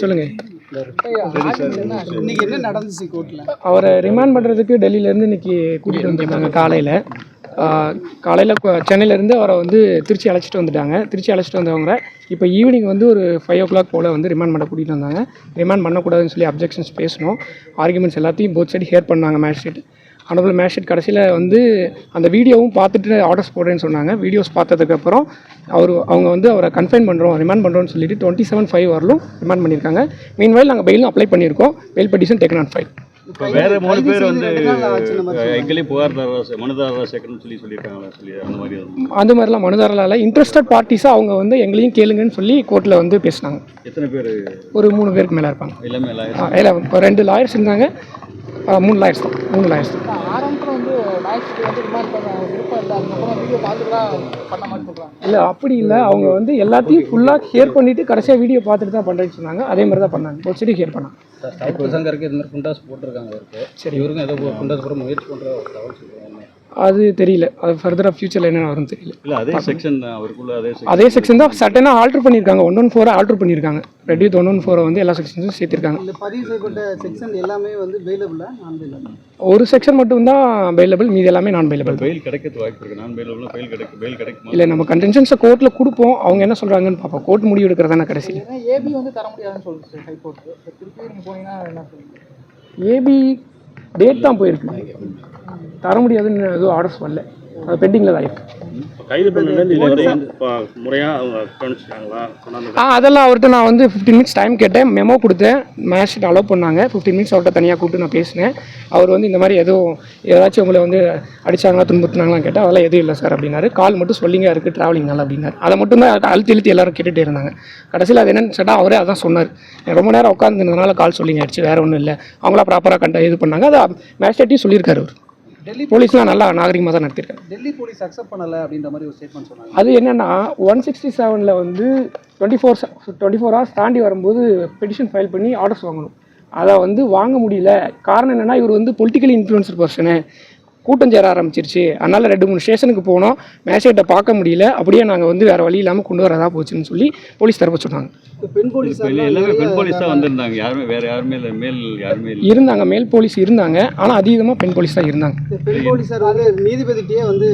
சொல்லுங்க. என்ன நடந்துச்சு கோர்ட்ல அவரை ரிமாண்ட் பண்ணுறதுக்கு டெல்லியிலேருந்து இன்னைக்கு கூட்டிகிட்டு வந்திருந்தாங்க காலையில். காலையில் சென்னையிலேருந்து அவரை வந்து திருச்சி அழைச்சிட்டு வந்துட்டாங்க. திருச்சி அழைச்சிட்டு வந்தவங்க இப்போ ஈவினிங் வந்து ஒரு ஃபைவ் ஓ கிளாக் போல் வந்து ரிமாண்ட் பண்ண கூட்டிகிட்டு வந்தாங்க. ரிமாண்ட் பண்ணக்கூடாதுன்னு சொல்லி அப்ஜெக்ஷன்ஸ் பேசணும். ஆர்குமெண்ட்ஸ் எல்லாத்தையும் போத் சைடு ஹேர் பண்ணாங்க மேஜிஸ்ட்ரேட் அனபிள் மேஜிஸ்ட்ரேட் கடைசியில் வந்து அந்த வீடியோவும் பார்த்துட்டு ஆர்டர்ஸ் போடுறேன்னு சொன்னாங்க. வீடியோஸ் பார்த்ததுக்கப்புறம் அவர் அவங்க வந்து அவரை கன்ஃபைன் பண்ணுறோம் ரிமாண்ட் பண்ணுறோம்னு சொல்லிட்டு டுவெண்ட்டி செவன் ஃபைவ் வரலும் ரிமாண்ட் பண்ணியிருக்காங்க. மீன்வைல் நாங்கள் பெயிலும் அப்ளை பண்ணியிருக்கோம். Bail petition taken on file இப்போ வேற மூணு பேர் வந்து எங்களையும் புகார்தாரராக மனுதாரராக சேர்க்கணும்னு சொல்லி சொல்லியிருக்காங்களா சொல்லி அந்த மாதிரி. அந்த மாதிரிலாம் மனுதாரலால் இன்ட்ரெஸ்டட் பார்ட்டிஸாக அவங்க வந்து எங்களையும் கேளுங்கன்னு சொல்லி கோர்ட்டில் வந்து பேசினாங்க. எத்தனை பேர்? ஒரு மூணு பேருக்கு மேலே இருப்பாங்க. எல்லாமே இல்லை ரெண்டு லாயர்ஸ் இருந்தாங்க. மூணு லாயர்ஸ் தான். மூணு லாயர்ஸ் தான். இல்லை அப்படி இல்லை. அவங்க வந்து எல்லாத்தையும் ஃபுல்லாக ஹியர் பண்ணிவிட்டு கடைசியாக வீடியோ பார்த்துட்டு தான் பண்ணுறேன்னு சொன்னாங்க. அதே மாதிரி தான் பண்ணாங்க. ஒரு சைடு ஹியர் பண்ணாங்க. சங்கருக்கு இது மாதிரி குண்டாஸ் போட்டிருக்காங்க அவருக்கு. சரி. இவருக்கும் ஏதோ குண்டாஸ் போட முயற்சி பண்ணுற ஒரு தகவல் சொல்லுவாங்க அது தெரியல. அது ஃபர்தராக ஃபியூச்சரில் என்ன வரும்னு தெரியல. இல்லை அதே செக்ஷன் தான் அவருக்குள்ள அதே செக்ஷன் அதே செக்ஷன் தான் சட்டனாக ஆல்ட்ரு பண்ணியிருக்காங்க. ஒன் ஒன் ஃபோரை ஆல்ட்ரு பண்ணியிருக்காங்க. ரெடியூத் ஒன் ஒன் ஃபோரை வந்து எல்லா செக்ஷன்ஸும் சேர்த்திருக்காங்க. இந்த பதிவு செய்யப்பட்ட செக்ஷன் எல்லாமே வந்து பெயிலபிளா நான் பெயிலபிள் ஒரு செக்ஷன் மட்டும் தான் பெயிலபிள் மீதி எல்லாமே நான் பெயிலபிள் பெயில் கிடைக்கிறது வாய்ப்பு இருக்கு. நான் பெயில் பெயில் கிடைக்கும் பெயில் கிடைக்குமா? இல்லை நம்ம கண்டென்ஷன்ஸை கோர்ட்டில் கொடுப்போம். அவங்க என்ன சொல்கிறாங்கன்னு பார்ப்போம். கோர்ட் முடிவு எடுக்கிறதான கடைசியில். ஏன்னா ஏபி வந்து தர முடியாதுன்னு சொல்லுச்சு ஹைகோர்ட்டு திருப்பி போனீங்கன்னா என்ன சொல்லுங்க ஏபி டேட் தான் போயிருக்கு தர முடியாதுன்னு எதுவும் ஆர்டர்ஸ் வரல. அது பெண்டிங்கில் தான் இருக்கு. கைது பண்ணலேருந்து இது வரையும் இப்போ முறையாக அவங்க கவனிச்சிட்டாங்களா? கொண்டாந்து ஆ அதெல்லாம் அவர்கிட்ட நான் வந்து ஃபிஃப்டீன் மினிட்ஸ் டைம் கேட்டேன். மெமோ கொடுத்தேன். மேட்ச் அலோவ் பண்ணாங்க. ஃபிஃப்டீன் மினிட்ஸ் அவர்கிட்ட தனியாக கூப்பிட்டு நான் பேசினேன். அவர் வந்து இந்த மாதிரி எதுவும் ஏதாச்சும் உங்களை வந்து அடிச்சாங்களா துன்புறுத்தினாங்களான்னு கேட்டால் அதெல்லாம் எதுவும் இல்லை சார் அப்படின்னாரு. கால் மட்டும் சொல்லிங்க இருக்குது ட்ராவலிங்னால அப்படின்னாரு. அதை மட்டும் தான் அழுத்தி இழுத்தி எல்லாரும் கேட்டுகிட்டே இருந்தாங்க. கடைசியில் அது என்னன்னு சொன்னால் அவரே அதான் சொன்னார். ரொம்ப நேரம் உட்காந்துருந்ததுனால கால் சொல்லிங்க ஆயிடுச்சு வேறு ஒன்றும் இல்லை. அவங்களா ப்ராப்பராக கண்ட இது பண்ணாங்க. அதை மேஜிஸ்ட்ரேட்டையும் சொல்லியிருக்காரு அவர். டெல்லி போலீஸ்லாம் நல்லா நாகரிகமாக தான் நடத்திருக்காரு டெல்லி போலீஸ் அக்செப்ட் பண்ணலை அப்படின்ற மாதிரி ஒரு ஸ்டேட்மெண்ட் சொன்னாங்க. அது என்னன்னா ஒன் சிக்ஸ்டி செவனில் வந்து twenty four twenty four hours தாண்டி வரும்போது பெட்டிஷன் ஃபைல் பண்ணி ஆர்டர்ஸ் வாங்கணும். அதை வந்து வாங்க முடியல. காரணம் என்னென்னா இவர் வந்து பொலிட்டிக்கலி இன்ஃப்ளூயன்சர் பர்சனு கூட்டம் சேர ஆரம்பிச்சிருச்சு. அதனால் ரெண்டு மூணு ஸ்டேஷனுக்கு போனோம். மேஜிஸ்ட்ரேட்டை பார்க்க முடியல. அப்படியே நாங்கள் வந்து வேறு வழி இல்லாமல் கொண்டு வரதா போச்சுன்னு சொல்லி போலீஸ் தரப்பு சொன்னாங்க. பெண் போலீஸ் எல்லாமே பெண் போலீஸ் தான் வந்திருந்தாங்க. யாருமே வேற யாருமே இல்லை. மேல் யாருமே இல்லை. இருந்தாங்க. மேல் போலீஸ் இருந்தாங்க. ஆனால் அதீதமாக பெண் போலீஸ் தான் இருந்தாங்க. பெண் போலீஸார் வந்து நீதிபதிக்கிட்டே வந்து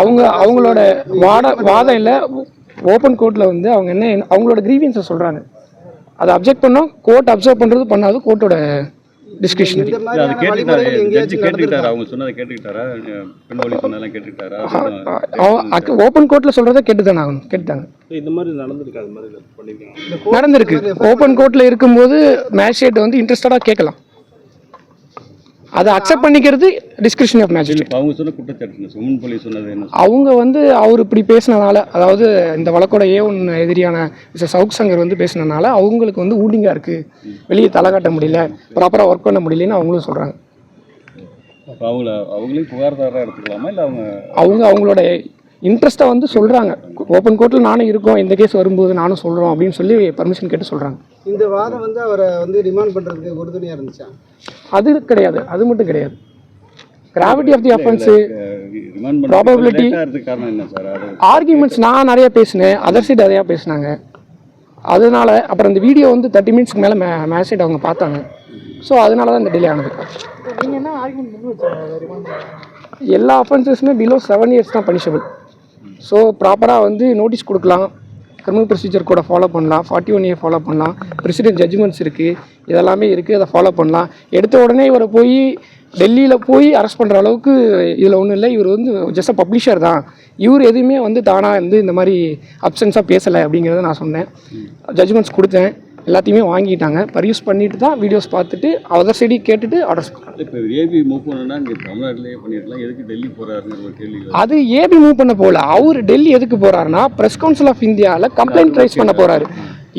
அவங்க அவங்களோட வாட வாதம் இல்லை. ஓப்பன் கோர்ட்டில் வந்து அவங்க என்ன அவங்களோட கிரீவியன்ஸை சொல்கிறாங்க அதை அப்ஜெக்ட் பண்ணோம். கோர்ட் அப்சர்வ் பண்ணுறது பண்ணாது. கோர்ட்டோட இல்லை அது கேட்டுக்கிட்டாரு அவங்க சொன்னதை கேட்டுக்கிட்டாரா? அஹ் பெண் போலீஸ் சொன்னதெல்லாம் கேட்டுக்கிட்டாரா? ஓப்பன் கோர்ட்டில் சொல்கிறத கேட்டு தானே ஆகணும். கேட்டுட்டாங்க இந்த மாதிரி நடந்திருக்கு அது மாதிரி நடந்திருக்கு. ஓப்பன் கோர்ட்டில் இருக்கும்போது மேஜிஸ்ட்ரேட் வந்து இன்ட்ரெஸ்டடாக கேட்கலாம். அதை அக்செப்ட் பண்ணிக்கிறது டிஸ்கிரிப்ஷன் ஆஃப் மேஜிஸ்ட்ரேட் அவங்க சொன்ன குற்றச்சாட்டு சொன்னது என்ன? அவங்க வந்து அவர் இப்படி பேசினனால அதாவது இந்த வழக்கோட ஏ ஒன் எதிரியான மிஸ்டர் சவுக் சங்கர் வந்து பேசினனால அவங்களுக்கு வந்து ஊண்டிங்காக இருக்குது வெளியே தலை காட்ட முடியல ப்ராப்பராக ஒர்க் பண்ண முடியலன்னு அவங்களும் சொல்கிறாங்க அவங்கள அவங்களையும் புகார்தாரராக எடுத்துக்கலாமா? இல்லை அவங்க அவங்க அவங்களோட இன்ட்ரெஸ்ட்டை வந்து சொல்கிறாங்க ஓப்பன் கோர்ட்டில் நானும் இருக்கோம். இந்த கேஸ் வரும்போது நானும் சொல்கிறோம் அப்படின்னு சொல்லி பர்மிஷன் கேட்டு சொல்கிறாங்க இந்த வாதம் வந்து அவரை வந்து ரிமாண்ட் பண்றதுக்கு உறுதுணையா இருந்துச்சா? அது கிடையாது. அது மட்டும் கிடையாது. Gravity of the offence remand Probability- பண்ண இருக்கிறதுக்கு காரணம் என்ன சார் அது ஆர்கியூமெண்ட்ஸ் நான் நிறைய பேசினேன். அதர் சைடு நிறையா பேசினாங்க. அதனால அப்புறம் இந்த வீடியோ வந்து தேர்ட்டி மினிட்ஸ்க்கு மேலே மே மேசேஜ் அவங்க பார்த்தாங்க. ஸோ அதனால தான் இந்த டிலே ஆனது. எல்லா அஃபென்சஸுமே பிலோ செவன் இயர்ஸ் தான் பனிஷபிள் ஸோ ப்ராப்பராக வந்து நோட்டீஸ் கொடுக்கலாம். கிரிமினல் ப்ரொசீஜர் கூட ஃபாலோ பண்ணலாம். ஃபார்ட்டி ஒன் இயர் ஃபாலோ பண்ணலாம். பிரசிடென்ட் ஜட்ஜ்மெண்ட்ஸ் இருக்குது இதெல்லாமே இருக்குது அதை ஃபாலோ பண்ணலாம். எடுத்த உடனே இவரை போய் டெல்லியில் போய் அரெஸ்ட் பண்ணுற அளவுக்கு இதில் ஒன்றும் இல்லை. இவர் வந்து ஜஸ்ட் பப்ளிஷர் தான். இவர் எதுவுமே வந்து தானாக வந்து இந்த மாதிரி அப்சன்ஸாக பேசலை அப்படிங்கிறத நான் சொன்னேன். ஜட்ஜ்மெண்ட்ஸ் கொடுத்தேன். எல்லாத்தையுமே வாங்கிட்டாங்க. பர்யூஸ் பண்ணிட்டு தான் வீடியோஸ் பார்த்துட்டு அதர் சைடி கேட்டுட்டு ஆர்டர்ஸ் இப்போ ஏபி மூவ் பண்ணணும்னா இங்கே தமிழ்நாட்டிலேயே பண்ணிருக்கலாம் எதுக்கு டெல்லி போறாருங்கிற ஒரு கேள்வி வருது. அது ஏபி மூவ் பண்ண போகல. அவர் டெல்லி எதுக்கு போறாருன்னா பிரஸ் கவுன்சில் ஆஃப் இந்தியாவில் கம்ப்ளைண்ட் ரைஸ் பண்ண போறாரு.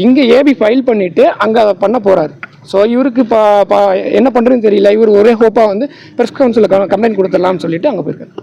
இங்கே ஏபி ஃபைல் பண்ணிட்டு அங்கே அதை பண்ண போறாரு. ஸோ இவருக்கு இப்போ என்ன பண்ணுறதுன்னு தெரியல. இவர் ஒரே ஹோப்பாக வந்து பிரஸ் கவுன்சிலில் கம்ப்ளைண்ட் கொடுத்துடலாம்னு சொல்லிட்டு அங்கே போயிருக்காரு.